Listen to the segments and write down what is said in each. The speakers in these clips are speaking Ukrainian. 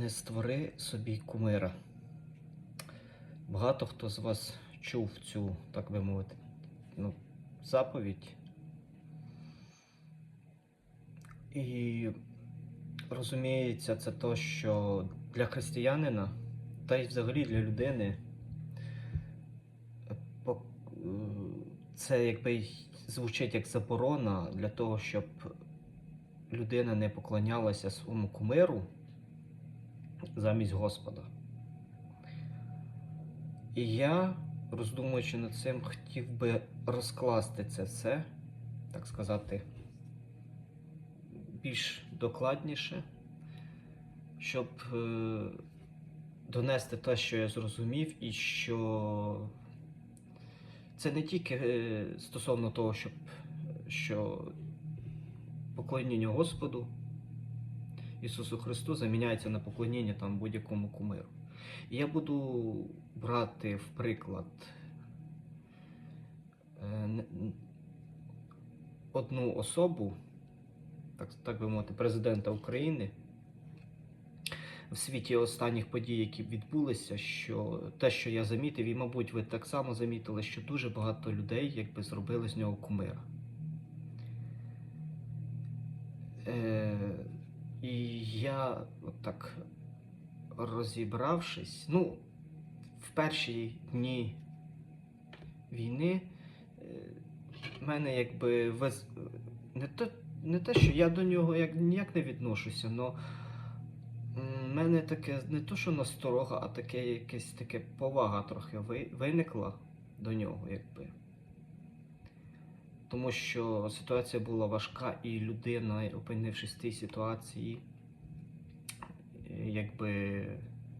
Не створи собі кумира. Багато хто з вас чув цю, так би мовити, ну, заповідь. І розуміється, це то, що для християнина, та й взагалі для людини, це якби звучить як заборона для того, щоб людина не поклонялася своєму кумиру замість Господа. І я, роздумуючи над цим, хотів би розкласти це все, так сказати, більш докладніше, щоб е, донести те, що я зрозумів, і що це не тільки е, стосовно того, щоб, що поклоніння Господу Ісусу Христу заміняється на поклоніння там будь-якому кумиру. І я буду брати в приклад е, одну особу, так, так би мовити, президента України. В світі останніх подій, які відбулися, що те, що я замітив, і, мабуть, ви так само замітили, що дуже багато людей якби зробили з нього кумира. Е, і я отак розібравшись, ну, в перші дні війни е, в мене якби вез... не, те, не те, що я до нього як, ніяк не відношуся, але мене таке не то, що насторога, а таке якесь таке повага трохи виникла до нього, якби. Тому що ситуація була важка, і людина, опинившись в цій ситуації, якби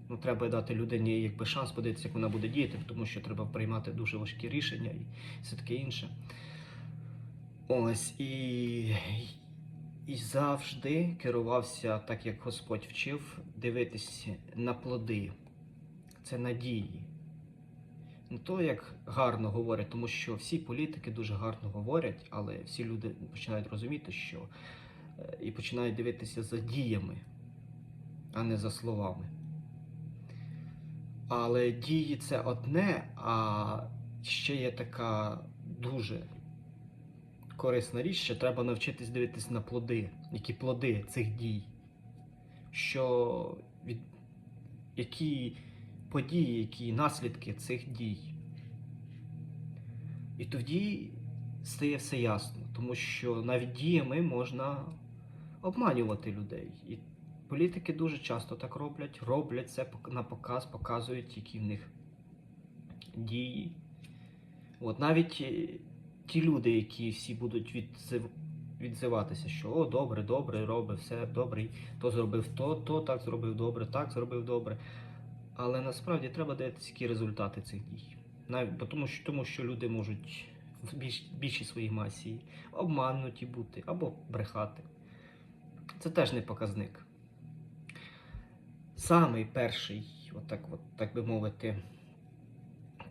ну, треба дати людині якби, шанс подивитися, як вона буде діяти, тому що треба приймати дуже важкі рішення і все таке інше. Ось і, і завжди керувався, так як Господь вчив, дивитись на плоди. Це надії. Не то, як гарно говорять, тому що всі політики дуже гарно говорять, але всі люди починають розуміти, що е, і починають дивитися за діями, а не за словами. Але дії це одне, а ще є така дуже корисна річ, що треба навчитись дивитись на плоди, які плоди цих дій, що від... які події, які наслідки цих дій. І тоді стає все ясно, тому що навіть діями можна обманювати людей. І політики дуже часто так роблять, роблять це на показ, показують, які в них дії. От навіть е, ті люди, які всі будуть відзив... відзиватися, що о, добре, добре, робить, все добре, то зробив то, то так зробив добре, так зробив добре. Але насправді треба дивитися, які результати цих дій. Навіть тому, що, тому що люди можуть в більш, більшій своїй масі обмануті бути або брехати. Це теж не показник. Самий перший, отак, от, так би мовити,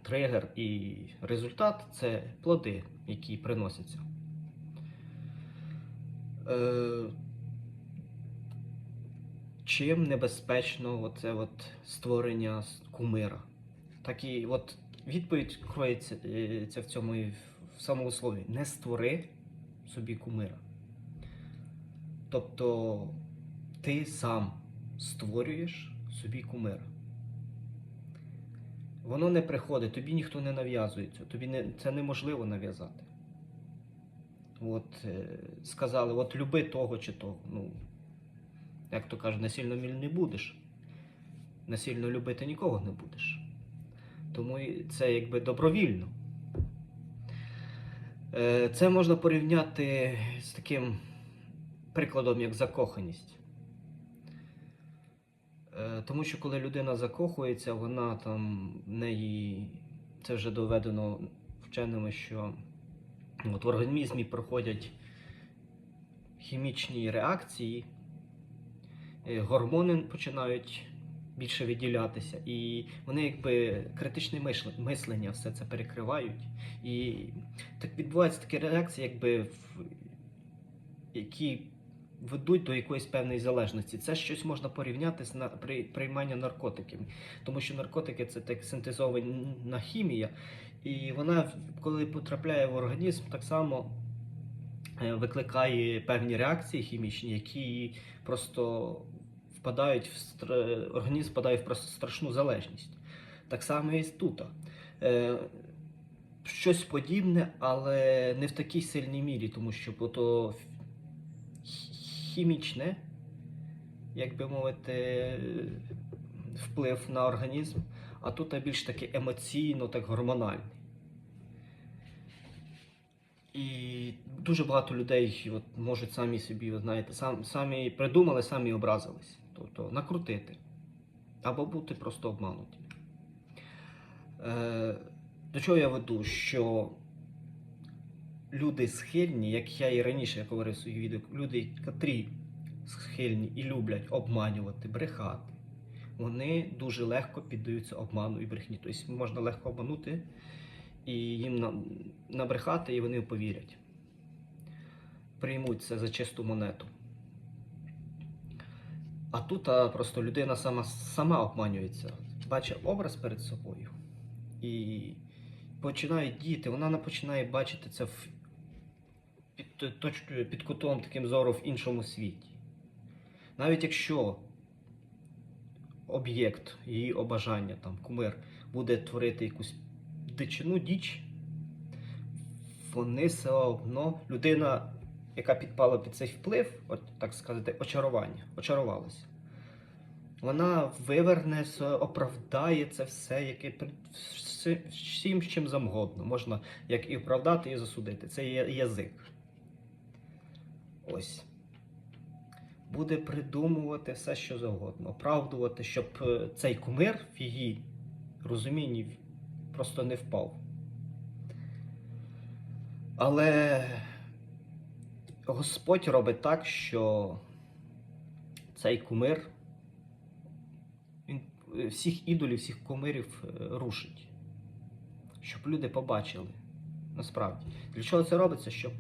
тригер і результат це плоди, які приносяться. Е, чим небезпечно оце от створення кумира? Так і от відповідь кроється е, в цьому і в самому слові. Не створи собі кумира. Тобто ти сам створюєш собі кумира. Воно не приходить, тобі ніхто не нав'язується, тобі не, це неможливо нав'язати. От е, сказали, от люби того чи того. Ну, як то кажуть, насильно міль не будеш. Насильно любити нікого не будеш. Тому це якби добровільно. Е, Це можна порівняти з таким прикладом, як закоханість. Е, Тому що коли людина закохується, вона там в неї це вже доведено вченими, що от в організмі проходять хімічні реакції, гормони починають більше виділятися, і вони якби критичне мислення все це перекривають. І так відбуваються такі реакції, якби які ведуть до якоїсь певної залежності. Це щось можна порівняти з на, при, прийманням наркотиків, тому що наркотики це так синтезована хімія, і вона, коли потрапляє в організм, так само е, викликає певні реакції хімічні, які просто впадають в стра- організм впадає в просто страшну залежність. Так само і тут. Е, щось подібне, але не в такій сильній мірі, тому що то хімічне, як би мовити, вплив на організм, а тут більш таки емоційно, так гормональний. І дуже багато людей от, можуть самі собі, знаєте, сам, самі придумали, самі образились. Тобто накрутити. Або бути просто обмануті. Е, до чого я веду? Що люди схильні, як я і раніше говорив в своїх відео, люди, котрі схильні і люблять обманювати, брехати, вони дуже легко піддаються обману і брехні. Тобто можна легко обманути і їм набрехати, і вони повірять. Приймуть це за чисту монету. А тут просто людина сама, сама обманюється, бачить образ перед собою і починає діяти, вона не починає бачити це в, під, точ- під кутом таким зору в іншому світі. Навіть якщо об'єкт, її обажання, там, кумир, буде творити якусь дичину, діч, вони все одно, людина, яка підпала під цей вплив, от, так сказати, очарування, очарувалася. Вона виверне, оправдає це все, яке всім, чим завгодно. Можна як і оправдати, і засудити. Це є язик. Ось. Буде придумувати все, що завгодно, оправдувати, щоб е, цей кумир в її розумінні просто не впав. Але Господь робить так, що цей кумир він е, всіх ідолів, всіх кумирів е, рушить. Щоб люди побачили. Насправді. Для чого це робиться? Щоб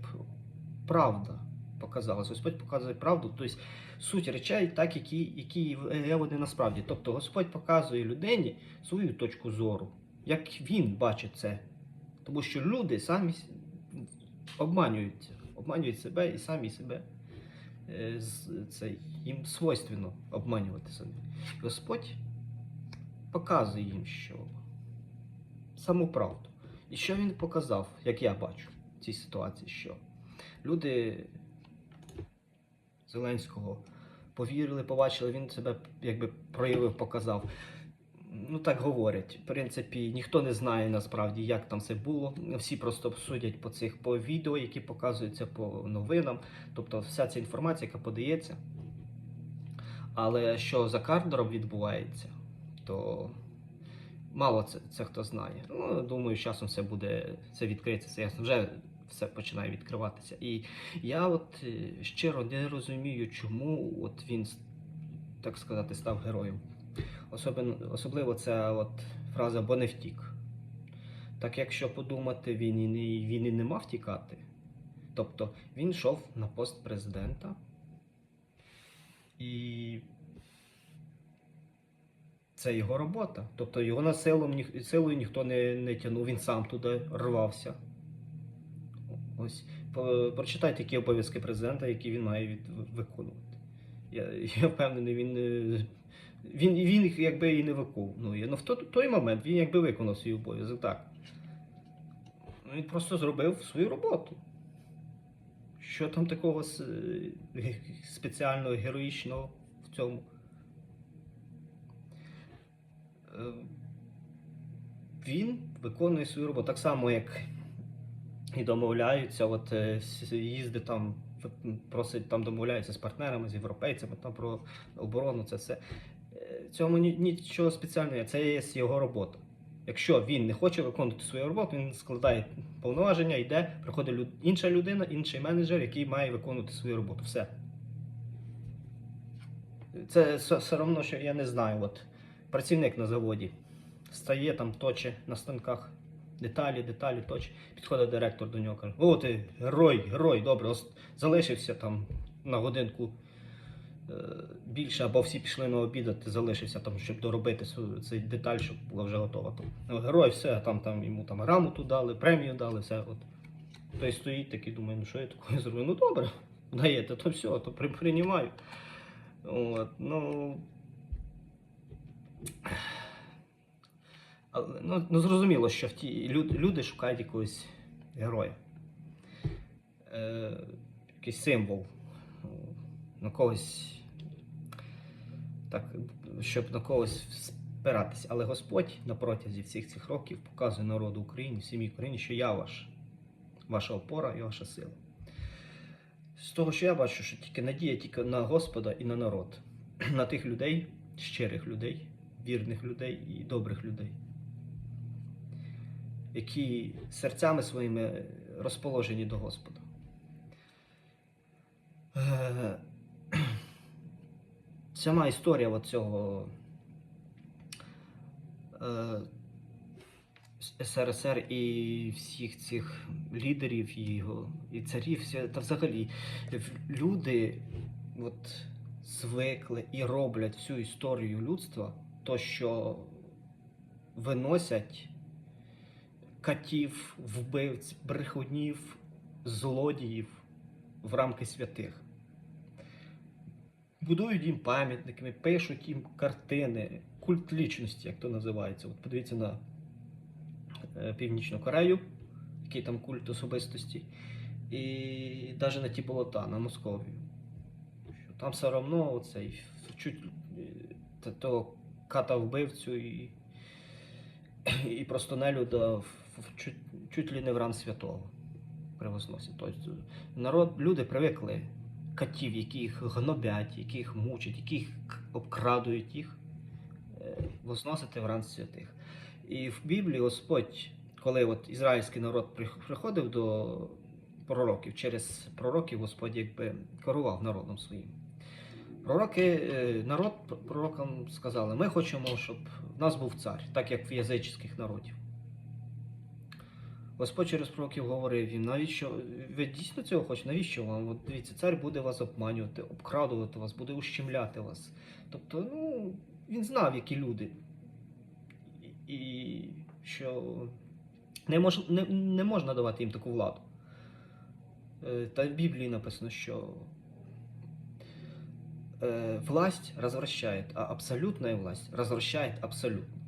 правда показалась. Господь показує правду, тобто суть речей, так, які, які є вони насправді. Тобто Господь показує людині свою точку зору, як він бачить це. Тому що люди самі обманюються, обманюють себе і самі себе. е, Це їм свойственно обманювати себе. Господь показує їм, що саму правду. І що він показав, як я бачу в цій ситуації, що люди Зеленського повірили, побачили, він себе якби проявив, показав. Ну так говорять. В принципі, ніхто не знає насправді, як там все було. Всі просто судять по цих по відео, які показуються по новинам. Тобто вся ця інформація, яка подається. Але що за кадром відбувається, то мало це, це хто знає. Ну, думаю, з часом все буде, це відкриється, це ясно. Вже все починає відкриватися. І я от е, щиро не розумію, чому от він, так сказати, став героєм. Особливо, ця от фраза бо не втік. Так якщо подумати, він і не, він і не мав тікати. Тобто він йшов на пост президента. І це його робота. Тобто його на силу, силою ніхто не, не тягнув, він сам туди рвався. Ось прочитайте які обов'язки президента, які він має від, виконувати. Я, я впевнений, він, е, він, він їх якби і не виконує. Ну в той, момент він якби виконав свій обов'язок, так. Ну, Він просто зробив свою роботу. Що там такого е, спеціального, героїчного в цьому? Е, Він виконує свою роботу так само, як і домовляються, от е, їздить там, просить там домовляються з партнерами, з європейцями там про оборону, це все. Цьому нічого спеціального, це є його робота. Якщо він не хоче виконувати свою роботу, він складає повноваження, йде, приходить люд- інша людина, інший менеджер, який має виконувати свою роботу. Все. Це все, одно, що я не знаю. От, працівник на заводі стає там, точе на станках деталі, деталі, точе. Підходить директор до нього каже: О, ти герой, герой, добре, залишився там на годинку більше, або всі пішли на обід, а ти залишився там, щоб доробити цей деталь, щоб була вже готова. Там, ну, герой, все, там, там йому там грамоту дали, премію дали, все. От. Той стоїть такий, думає, ну що я такое зроблю? Ну добре, даєте, то все, то при, приймаю. От, ну, але, ну, ну, зрозуміло, що в ті, люди, люди шукають якогось героя. Е, якийсь символ. ну, На когось. Так, щоб на когось спиратись. Але Господь на протязі всіх цих років показує народу України, всій Україні, що я ваш, ваша опора і ваша сила. З того, що я бачу, що тільки надія тільки на Господа і на народ, на тих людей, щирих людей, вірних людей і добрих людей, які серцями своїми розположені до Господа. Сама історія цього е, СРСР і всіх цих лідерів і і царів, та взагалі люди от звикли і роблять всю історію людства, то що виносять катів, вбивць, брехунів, злодіїв в рамки святих. Будують їм пам'ятниками, пишуть їм картини, культ лічності, як то називається. От подивіться на е, Північну Корею, який там культ особистості, і навіть на ті болота, на Московію. Там все одно оцей чуть е, того ката вбивцю і, і просто нелюда чуть, чуть ли не в ран святого превозносять. Тобто народ, люди привикли катів, які їх гнобять, які їх мучать, які їх обкрадують їх, е, возносити в ран святих. І в Біблії Господь, коли от ізраїльський народ приходив до пророків, через пророків Господь якби керував народом своїм. Пророки, е, народ пророкам сказали, ми хочемо, щоб в нас був цар, так як в язичних народів. Господь через пророків говорив їм, навіщо ви дійсно цього хочете? Навіщо вам? От дивіться, цар буде вас обманювати, обкрадувати вас, буде ущемляти вас. Тобто, ну, він знав, які люди. І, що не, мож, не, не можна давати їм таку владу. Е, Та в Біблії написано, що э, власть развращает, а абсолютная власть развращает абсолютно.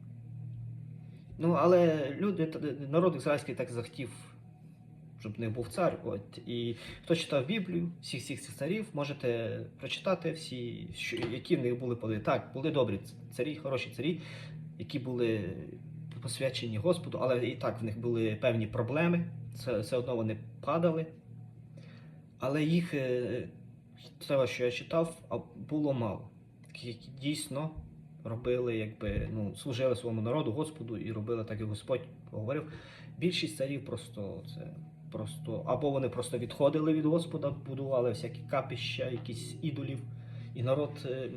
Ну, але люди, народ ізраїльський так захотів, щоб них був цар. От. І хто читав Біблію, всіх цих царів, можете прочитати всі, що, які в них були події. Так, були добрі царі, хороші царі, які були посвячені Господу, але і так в них були певні проблеми. Це, все одно вони падали. Але їх, е, того, що я читав, було мало. Дійсно робили, якби, ну, служили своєму народу, Господу, і робили так, як Господь говорив. Більшість царів просто це просто або вони просто відходили від Господа, будували всякі капища, якісь ідолів, і народ е,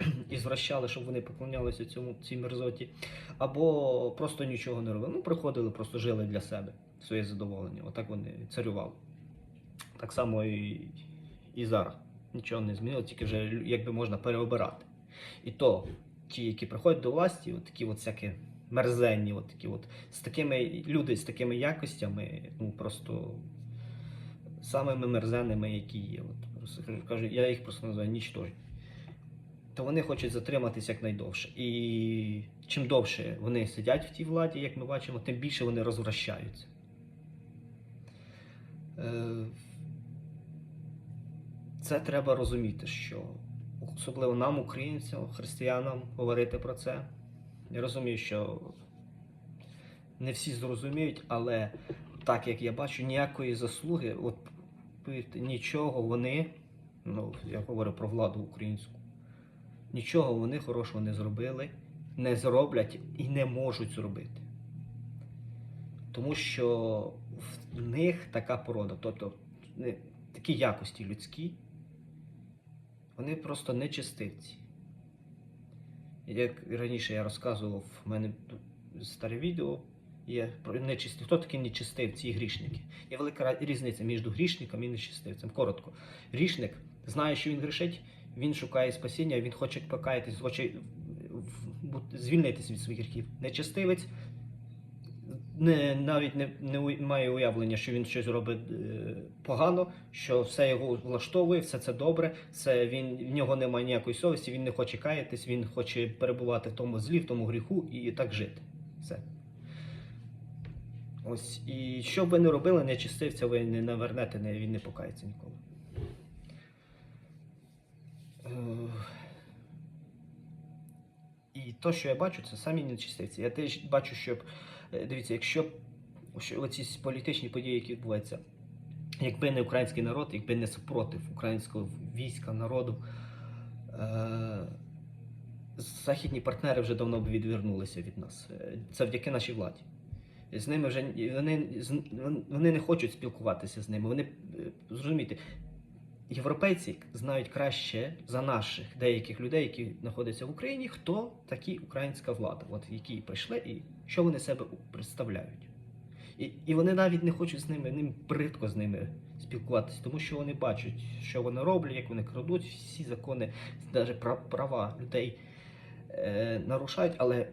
і звращали, щоб вони поклонялися цьому цій мерзоті, або просто нічого не робили. Ну, приходили, просто жили для себе, своє задоволення. Отак вони царювали. Так само і, і зараз. Нічого не змінило, тільки вже якби можна переобирати. І то ті, які приходять до власті, от такі от всякі мерзенні, от такі от, з такими люди з такими якостями, ну просто самими мерзенними, які є. От, просто кажу, я їх просто називаю нічтожні. То вони хочуть затриматися якнайдовше. І чим довше вони сидять в тій владі, як ми бачимо, тим більше вони розвращаються. Е, Це треба розуміти, що особливо нам, українцям, християнам, говорити про це. Я розумію, що не всі зрозуміють, але так як я бачу, ніякої заслуги, от нічого вони, ну я говорю про владу українську, нічого вони хорошого не зробили, не зроблять і не можуть зробити. Тому що в них така порода, тобто такі якості людські, вони просто нечистивці. Як раніше я розказував, в мене старе відео Є про- нечисті. Хто такі нечистивці і грішники? Є велика різниця між грішником і нечистивцем. Коротко. Грішник знає, що він грішить, він шукає спасіння, він хоче покаятись, хоче звільнитись від своїх гріхів. Нечистивець не, навіть не, не має уявлення, що він щось робить е, погано, що все його влаштовує, все це добре, все він, в нього немає ніякої совісті, він не хоче каятись, він хоче перебувати в тому злі, в тому гріху і так жити. Все. Ось. І що б ви не робили, нечистивця ви не навернете, не, він не покається ніколи. Е, І то, що я бачу, це самі нечистивці. Я теж бачу, що дивіться, якщо оці політичні події, які відбуваються, якби не український народ, якби не супротив українського війська, народу, е- західні партнери вже давно б відвернулися від нас. Е, Це завдяки нашій владі. З ними вже вони, вони не хочуть спілкуватися з ними. Вони е, зрозумійте, європейці знають краще за наших деяких людей, які знаходяться в Україні, хто такі українська влада, от які прийшли і що вони себе представляють. І, і вони навіть не хочуть з ними, ним бридко з ними спілкуватися, тому що вони бачать, що вони роблять, як вони крадуть, всі закони, навіть права людей е, нарушають, але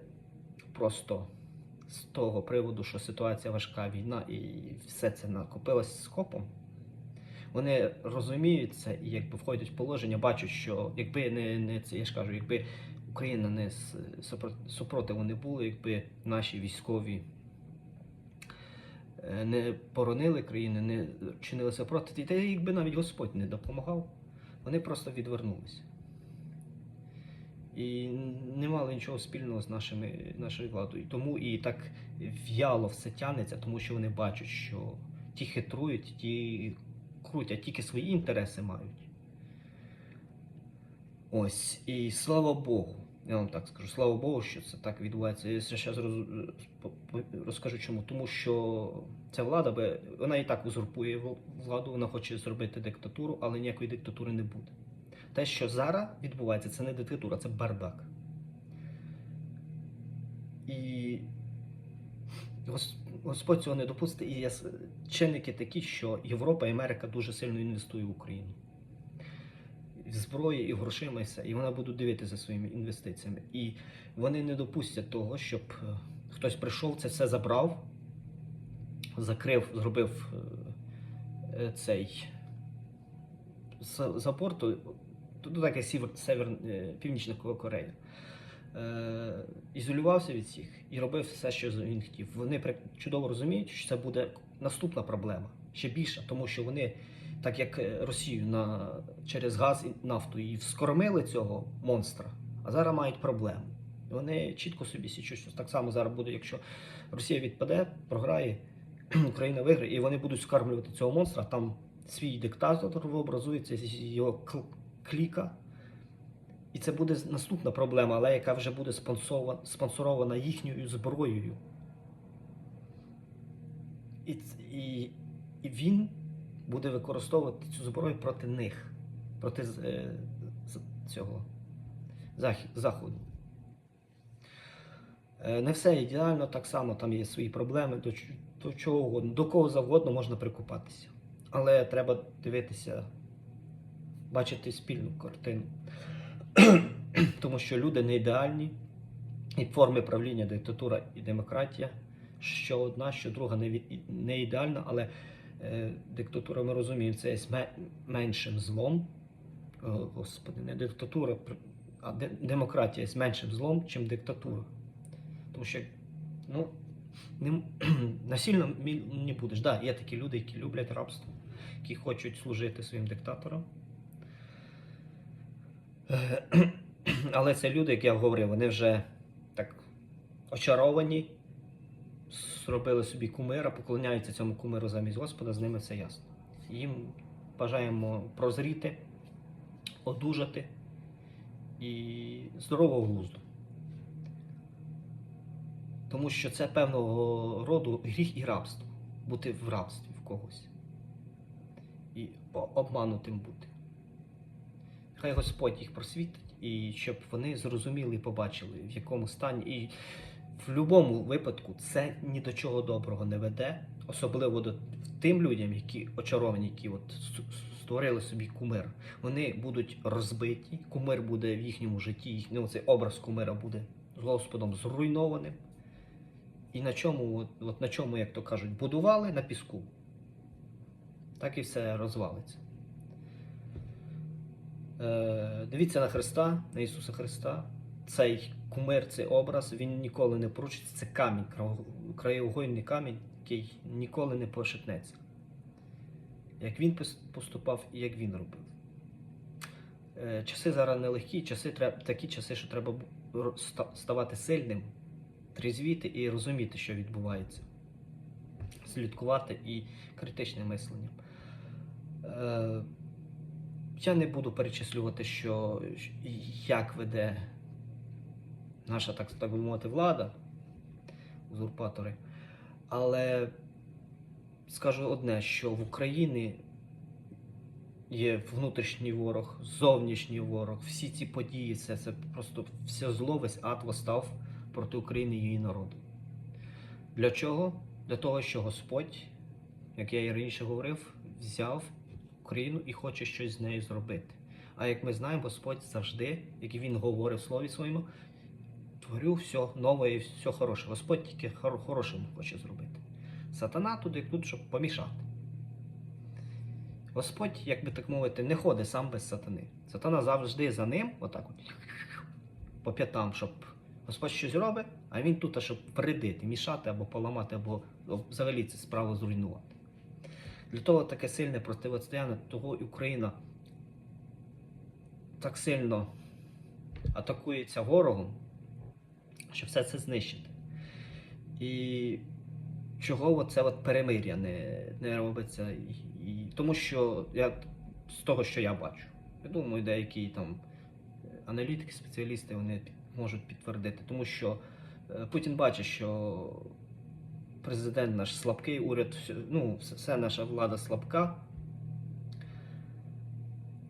просто з того приводу, що ситуація важка, війна, і все це накопилось скопом. Вони розуміють це і якби входять в положення, бачать, що якби не, не це, я ж кажу, якби Україна не супротиву не було, якби наші військові е, не боронили країни, не чинили супротив, та якби навіть Господь не допомагав, вони просто відвернулися. І не мали нічого спільного з нашими, нашою владою. Тому і так в'яло все тянеться, тому що вони бачать, що ті хитрують, ті крутять, тільки свої інтереси мають. Ось, і слава Богу. Я вам так скажу, слава Богу, що це так відбувається. Я зараз розкажу чому. Тому що ця влада, вона і так узурпує владу, вона хоче зробити диктатуру, але ніякої диктатури не буде. Те, що зараз відбувається, це не диктатура, це бардак. І Господь цього не допустить. І є чинники такі, що Європа і Америка дуже сильно інвестує в Україну. Зброї і грошима, і все. І вона буде дивитися своїми інвестиціями. І вони не допустять того, щоб е, хтось прийшов, це все забрав, закрив, зробив е, е, цей за- забор, то, то сівер, север, Північна Корея. Е, ізолювався від всіх і робив все, що він хотів. Вони чудово розуміють, що це буде наступна проблема, ще більша, тому що вони, так як е, Росію на, через газ і нафту і вскормили цього монстра, а зараз мають проблему. Вони чітко собі січуть, що так само зараз буде, якщо Росія відпаде, програє, Україна виграє, і вони будуть скармлювати цього монстра. Там свій диктатор образується його кл- кліка. І це буде наступна проблема, але яка вже буде спонсорована їхньою зброєю. І, і, і він буде використовувати цю зброю проти них, проти е, цього заходу. Е, Не все ідеально, так само там є свої проблеми, до, до чого угодно, до кого завгодно можна прикопатися. Але треба дивитися, бачити спільну картину. Тому що люди не ідеальні, і форми правління, диктатура і демократія, що одна, що друга не, не ідеальна, але е, диктатура, ми розуміємо, це є меншим злом. О, Господи, не диктатура, а де- демократія є меншим злом, чим диктатура. Тому що ну, не, насильно не будеш. Да, є такі люди, які люблять рабство, які хочуть служити своїм диктаторам. Е, Але це люди, як я говорив, вони вже так очаровані, зробили собі кумира, поклоняються цьому кумиру замість Господа, з ними все ясно. Їм бажаємо прозріти, одужати і здорового глузду. Тому що це певного роду гріх і рабство. Бути в рабстві в когось. І обманутим бути. Хай Господь їх просвітить, і щоб вони зрозуміли і побачили, в якому стані. І в будь-якому випадку це ні до чого доброго не веде, особливо до тим людям, які очаровані, які от створили собі кумир. Вони будуть розбиті, кумир буде в їхньому житті, їхній ну, цей образ кумира буде з Господом зруйнованим. І на чому, от, от на чому, як то кажуть, будували на піску, так і все розвалиться. Е, дивіться на Христа, на Ісуса Христа. Цей кумир, цей образ, він ніколи не порушиться. Це камінь, краєугольний камінь, який ніколи не пошатнеться. Як він поступав і як він робив. Е, часи зараз нелегкі, часи, такі часи, що треба ставати сильним, трізвіти і розуміти, що відбувається. Слідкувати і критичним мисленням. Я не буду перечислювати, що як веде наша, так, так би мовити, влада, узурпатори. Але скажу одне, що в Україні є внутрішній ворог, зовнішній ворог. Всі ці події, це, це просто все зло, весь ад восстав проти України і її народу. Для чого? Для того, що Господь, як я і раніше говорив, взяв Україну і хоче щось з нею зробити. А як ми знаємо, Господь завжди, як Він говорив в слові своєму, творю все нове і все хороше. Господь тільки хор- хорошим хоче зробити. Сатана туди тут, щоб помішати. Господь, як би так мовити, не ходить сам без сатани. Сатана завжди за ним, отак от, по п'ятам, щоб Господь щось робить, а він тут, щоб вредити, мішати або поламати, або взагалі це справу зруйнувати. Для того таке сильне протистояння, того і Україна так сильно атакується ворогом, щоб все це знищити. І чого це от перемир'я не, не робиться? І, і, тому що я з того, що я бачу, я думаю, деякі там аналітики, спеціалісти вони можуть підтвердити, тому що е, Путін бачить, що президент наш слабкий, уряд, ну, все- наша влада слабка.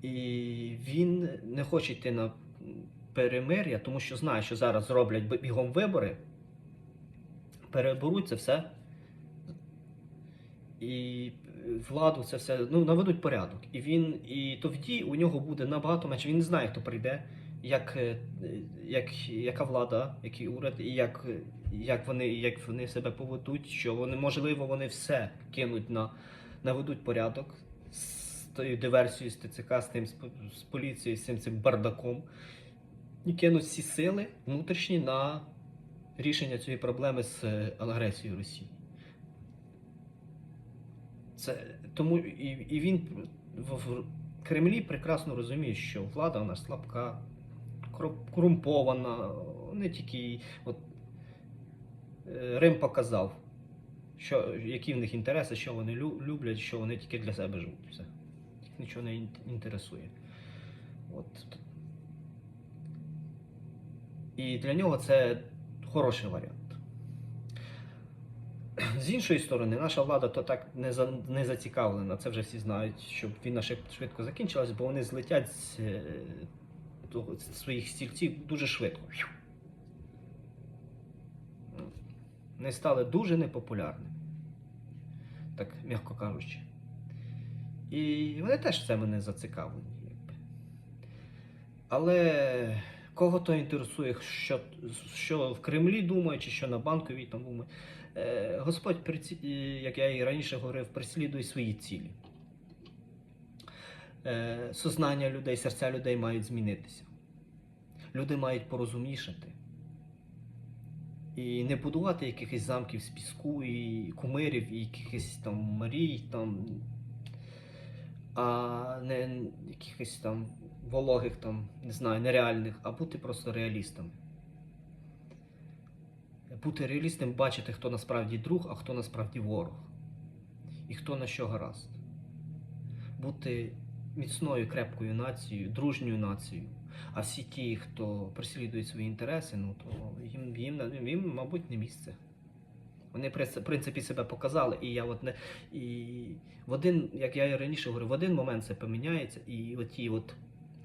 І він не хоче йти на перемир'я, тому що знає, що зараз зроблять бігом вибори, переберуть це все. І владу це все ну, наведуть порядок. І він, і тоді у нього буде набагато менше. Він не знає, хто прийде, як, е, як, яка влада, який уряд, і як, як, вони, як вони себе поведуть, що вони, можливо, вони все кинуть на наведуть порядок з тою диверсією з ТЦК, з тим з, поліцією, з цим цим бардаком, і кинуть всі сили внутрішні на рішення цієї проблеми з е, агресією Росії. Це тому і, і він в, в Кремлі прекрасно розуміє, що влада у нас слабка, корумпована, не тільки от, Рим показав, що, які в них інтереси, що вони люблять, що вони тільки для себе живуть. Все. Їх нічого не інтересує. От. І для нього це хороший варіант. З іншої сторони, наша влада то так не, за, не зацікавлена, це вже всі знають, щоб війна швидко закінчилась, бо вони злетять з, е, з своїх стільців дуже швидко. Не стали дуже непопулярними, так м'яко кажучи. І вони теж в цьому не зацікавлені. Але кого то інтересує, що, що в Кремлі думають, чи що на банковій там думають. Е, Господь, е, як я і раніше говорив, переслідує свої цілі. Е, Сознання людей, серця людей мають змінитися. Люди мають порозумнішати. І не будувати якихось замків з піску, і кумирів, і якихось там мрій, там, а не якихось там вологих, там, не знаю, нереальних, а бути просто реалістами. Бути реалістом, бачити, хто насправді друг, а хто насправді ворог. І хто на що гаразд. Бути міцною, крепкою нацією, дружньою нацією. А всі ті, хто переслідує свої інтереси, ну то їм, їм, їм мабуть, не місце. Вони в принципі себе показали, і я от не і в один, як я і раніше говорив, в один момент це поміняється, і оті от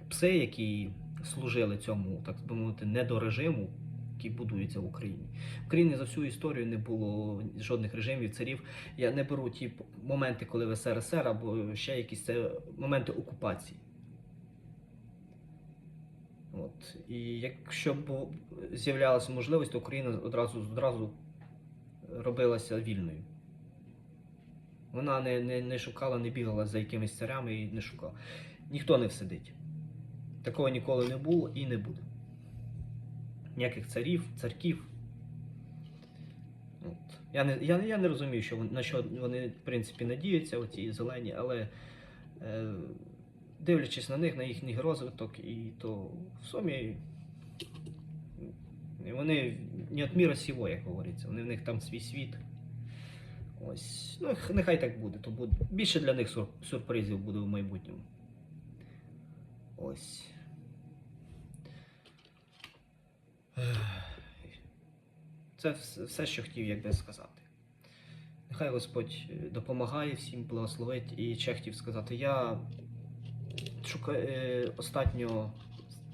пси, які служили цьому, так би мовити, недорежиму, які будуються в Україні. В Україні за всю історію не було жодних режимів, царів. Я не беру ті моменти, коли в СРСР або ще якісь це моменти окупації. От. І якщо б з'являлася можливість, то Україна одразу, одразу робилася вільною. Вона не, не, не шукала, не бігала за якимись царями і не шукала. Ніхто не всидить. Такого ніколи не було і не буде. Ніяких царів, царків. От. Я, не, я, я не розумію, що на що вони, в принципі, надіються, оці зелені, але е, дивлячись на них, на їхній розвиток, і то в сумі вони не от міра сього, як говориться. Вони в них там свій світ. Ось. Ну, нехай так буде. То буде. Більше для них сюрпризів буде в майбутньому. Ось. Це все, що хотів якби сказати. Нехай Господь е, допомагає всім, благословить. І ще хотів сказати, я шука... е, останньо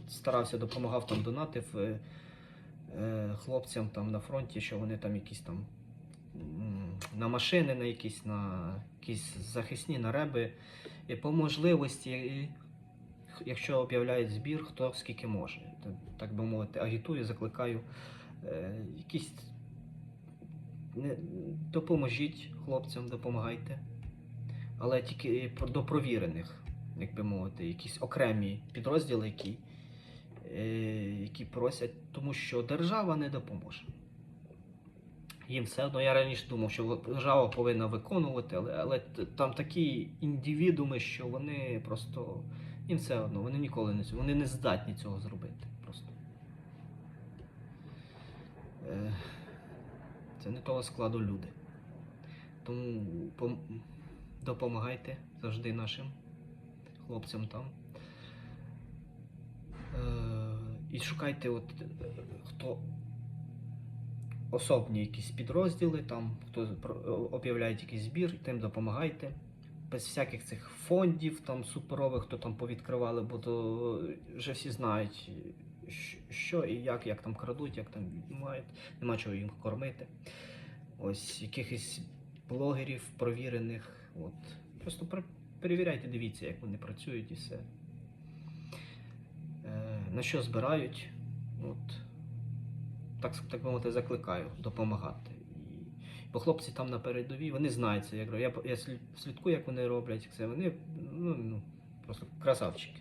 старався, допомагав там, донатив е, е, хлопцям там на фронті, що вони там якісь там на машини, на якісь, на якісь захисні на реби. І по можливості, якщо об'являють збір, хто скільки може. Так би мовити, агітую, закликаю. Якісь допоможіть хлопцям, допомагайте. Але тільки до провірених, як би мовити, якісь окремі підрозділи, які, е, які просять, тому що держава не допоможе. Їм все одно, я раніше думав, що держава повинна виконувати, але, але там такі індивідуми, що вони просто їм все одно, вони ніколи не вони не здатні цього зробити. Просто. Е, Це не того складу люди. Тому допомагайте завжди нашим хлопцям там. Е, І шукайте, от, е, хто особні якісь підрозділи, там, хто об'являє якийсь збір, тим допомагайте. Без всяких цих фондів там суперових, хто там повідкривали, бо то вже всі знають, що і як, як там крадуть, як там віднімають, нема чого їм кормити. Ось якихось блогерів провірених. От. Просто перевіряйте, дивіться, як вони працюють і все. Е, на що збирають. От. Так, так мовити, закликаю допомагати. Бо хлопці там на передовій, вони знають це. Я, я, слідкую, як вони роблять це. Вони ну, ну, просто красавчики.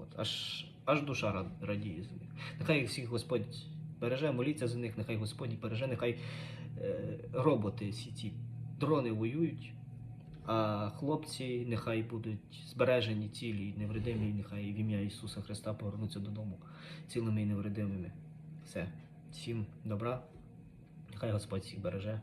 От. Аж, аж душа рад- радіє за них. Нехай всіх Господь береже, моліться за них, нехай Господь береже, нехай е, роботи, всі ці дрони воюють, а хлопці нехай будуть збережені, цілі і невредимі, і нехай в ім'я Ісуса Христа повернуться додому цілими і невредимими. Все. Всім добра. Нехай Господь всіх береже.